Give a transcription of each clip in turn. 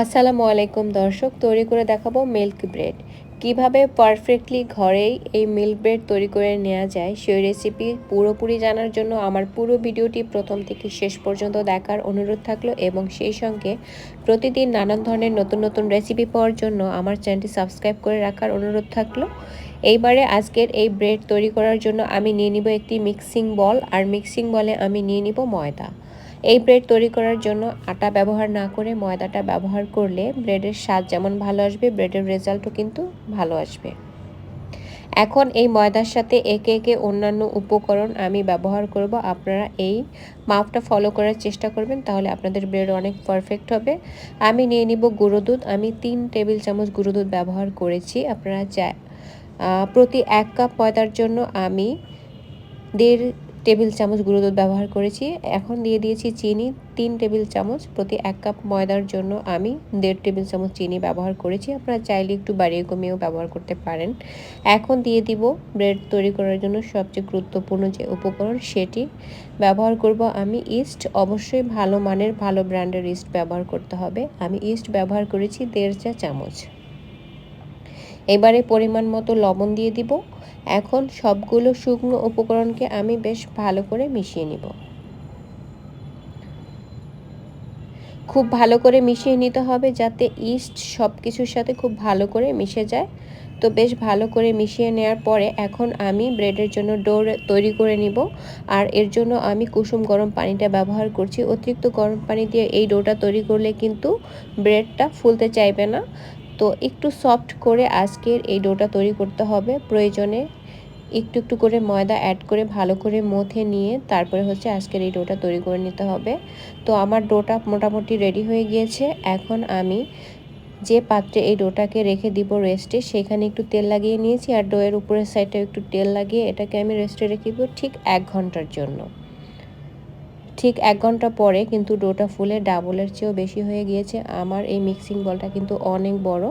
আসসালামু আলাইকুম দর্শক, তৈরি করে দেখাবো মিল্ক ব্রেড। কীভাবে পারফেক্টলি ঘরেই এই মিল্ক ব্রেড তৈরি করে নেওয়া যায় সেই রেসিপি পুরোপুরি জানার জন্য আমার পুরো ভিডিওটি প্রথম থেকে শেষ পর্যন্ত দেখার অনুরোধ থাকল এবং সেই সঙ্গে প্রতিদিন নানান ধরনের নতুন নতুন রেসিপি পাওয়ার জন্য আমার চ্যানেলটি সাবস্ক্রাইব করে রাখার অনুরোধ থাকল। এইবারে আজকের এই ব্রেড তৈরি করার জন্য আমি নিয়ে নিব একটি মিক্সিং বল, আর মিক্সিং বলে আমি নিয়ে নিব ময়দা। এই ব্রেড তৈরি করার জন্য আটা ব্যবহার না করে ময়দাটা ব্যবহার করলে ব্রেডের স্বাদ যেমন ভালো আসবে, ব্রেডের রেজাল্টও কিন্তু ভালো আসবে। এখন এই ময়দার সাথে একে একে অন্যান্য উপকরণ আমি ব্যবহার করব। আপনারা এই মাপটা ফলো করার চেষ্টা করবেন, তাহলে আপনাদের ব্রেড অনেক পারফেক্ট হবে। আমি নিয়ে নিব গুঁড়ো দুধ। আমি তিন টেবিল চামচ গুঁড়ো দুধ ব্যবহার করেছি। আপনারা চায় প্রতি এক কাপ ময়দার জন্য আমি দেড় টেবিল চামচ গুঁড়ো দুধ ব্যবহার করেছি। এখন দিয়ে দিয়েছি চিনি, তিন টেবিল চামচ প্রতি এক কাপ ময়দার জন্য আমি দেড় টেবিল চামচ চিনি ব্যবহার করেছি। আপনারা চাইলে একটু বাড়িয়ে কমিয়েও ব্যবহার করতে পারেন। এখন দিয়ে দিব ব্রেড তৈরি করার জন্য সবচেয়ে গুরুত্বপূর্ণ যে উপকরণ সেটি। ব্যবহার করব আমি ইস্ট। অবশ্যই ভালো মানের, ভালো ব্র্যান্ডের ইস্ট ব্যবহার করতে হবে। আমি ইস্ট ব্যবহার করেছি দেড় চা চামচ। এবারে পরিমাণ মতো লবণ দিয়ে দিব। এখন সবগুলো শুকনো উপকরণকে আমি বেশ ভালো করে মিশিয়ে নিব। খুব ভালো করে মিশিয়ে নিতে হবে যাতে ইস্ট সব কিছুর সাথে খুব ভালো করে মিশে যায়। তো বেশ ভালো করে মিশিয়ে নেওয়ার পরে এখন আমি ব্রেডের জন্য ডো তৈরি করে নিব। আর এর জন্য আমি কুসুম গরম পানিটা ব্যবহার করছি। অতিরিক্ত গরম পানি দিয়ে এই ডোটা তৈরি করলে কিন্তু ব্রেডটা ফুলতে চাইবে না। তো একটু সফট করে আজকের এই ডোটা তৈরি করতে হবে। প্রয়োজনে একটু একটু করে ময়দা অ্যাড করে ভালো করে মথে নিয়ে তারপরে হচ্ছে আজকের এই ডোটা তৈরি করে নিতে হবে। তো আমার ডোটা মোটামুটি রেডি হয়ে গিয়েছে। এখন আমি যে পাত্রে এই ডোটাকে রেখে দিব রেস্টে সেখানে একটু তেল লাগিয়ে নিয়েছি। আর ডোয়ের উপরের সাইডে একটু তেল লাগিয়ে এটাকে আমি রেস্টে রেখে দিব ঠিক এক ঘণ্টার জন্য। ঠিক এক ঘণ্টা পরে কিন্তু ডোটা ফুলে ডাবলের চেয়েও বেশি হয়ে গিয়েছে। আমার এই মিক্সিং বলটা কিন্তু অনেক বড়।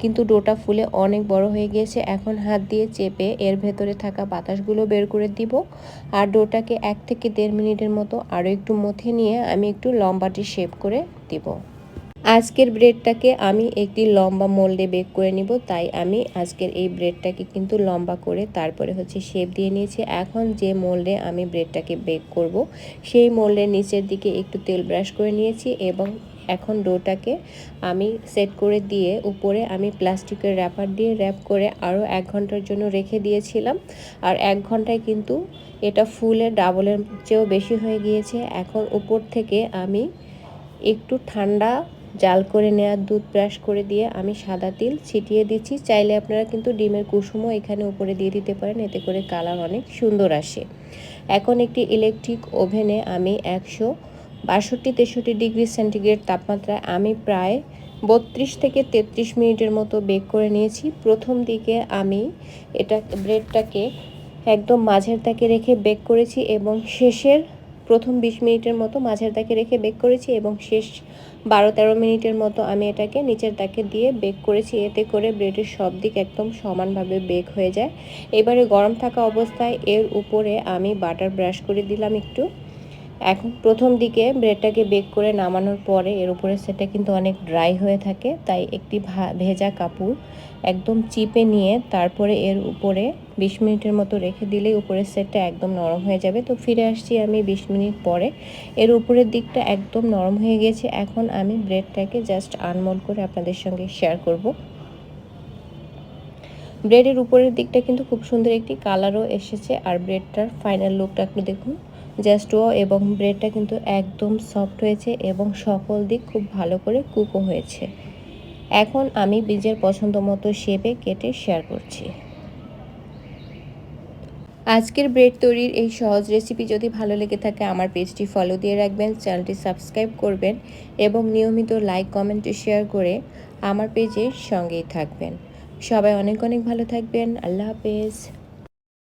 কিন্তু ডোটা ফুলে অনেক বড় হয়ে গিয়েছে। এখন হাত দিয়ে চেপে এর ভেতরে থাকা বাতাসগুলো বের করে দিব। আর ডোটাকে এক থেকে দেড় মিনিটের মতো আরও একটু মথে নিয়ে আমি একটু লম্বাটি শেপ করে দিব। আজকের ব্রেডটাকে আমি একটি লম্বা মোল্ডে বেক করে নিব। তাই আমি আজকের এই ব্রেডটাকে কিন্তু লম্বা করে তারপরে হচ্ছে শেপ দিয়ে নিয়েছি। এখন যে মোল্ডে আমি ব্রেডটাকে বেক করব, সেই মোল্ডের নিচের দিকে একটু তেল ব্রাশ করে নিয়েছি এবং এখন ডোটাকে আমি সেট করে দিয়ে উপরে আমি প্লাস্টিকের র্যাপার দিয়ে র্যাপ করে আরও এক ঘণ্টার জন্য রেখে দিয়েছিলাম। আর এক ঘন্টায় কিন্তু এটা ফুলে ডাবলের চেয়েও বেশি হয়ে গিয়েছে। এখন উপর থেকে আমি একটু ঠান্ডা জাল করে নেওয়ার দুধ ব্রাশ করে দিয়ে আমি সাদা তিল ছিটিয়ে দিচ্ছি। চাইলে আপনারা কিন্তু ডিমের কুসুমও এখানে উপরে দিয়ে দিতে পারেন, এতে করে কালার অনেক সুন্দর আসে। এখন একটি ইলেকট্রিক ওভেনে আমি একশো বাষট্টি, তেষট্টি ডিগ্রি সেন্টিগ্রেড তাপমাত্রায় আমি প্রায় বত্রিশ থেকে তেত্রিশ মিনিটের মতো বেক করে নিয়েছি। প্রথম দিকে আমি এটা ব্রেডটাকে একদম মাঝের তাকে রেখে বেক করেছি এবং শেষের প্রথম বিশ মিনিটের মতো মাঝের দাকে রেখে বেক করেছি এবং শেষ বারো তেরো মিনিটের মতো আমি এটাকে নিচের দাকে দিয়ে বেক করেছি। এতে করে ব্রেডের সব দিক একদম সমানভাবে বেক হয়ে যায়। এবারে গরম থাকা অবস্থায় এর উপরে আমি বাটার ব্রাশ করে দিলাম একটু। এখন প্রথম দিকে ব্রেডটাকে বেক করে নামানোর পরে এর উপরে সেটা কিন্তু অনেক ড্রাই হয়ে থাকে, তাই একটি ভেজা কাপড় একদম চিপে নিয়ে তারপরে এর উপরে বিশ মিনিটের মতো রেখে দিলেই উপরের সেটটা একদম নরম হয়ে যাবে। তো ফিরে আসছি আমি বিশ মিনিট পরে। এর উপরের দিকটা একদম নরম হয়ে গেছে। এখন আমি ব্রেডটাকে জাস্ট আনমোল করে আপনাদের সঙ্গে শেয়ার করব। ব্রেডের উপরের দিকটা কিন্তু খুব সুন্দর একটি কালারও এসেছে। আর ব্রেডটার ফাইনাল লুকটা একটু দেখুন। জাস্টও এবং ব্রেডটা কিন্তু একদম সফট হয়েছে এবং সকল দিক খুব ভালো করে কুকও হয়েছে। এখন আমি বীজের পছন্দ মতো শেপে কেটে শেয়ার করছি। আজকের ব্রেড তৈরির এই সহজ রেসিপি যদি ভালো লেগে থাকে, আমার পেজটি ফলো দিয়ে রাখবেন চ্যানেলটি সাবস্ক্রাইব করবেন এবং নিয়মিত লাইক কমেন্ট শেয়ার করে আমার পেজের সঙ্গেই থাকবেন। সবাই অনেক অনেক ভালো থাকবেন। আল্লাহ হাফেজ।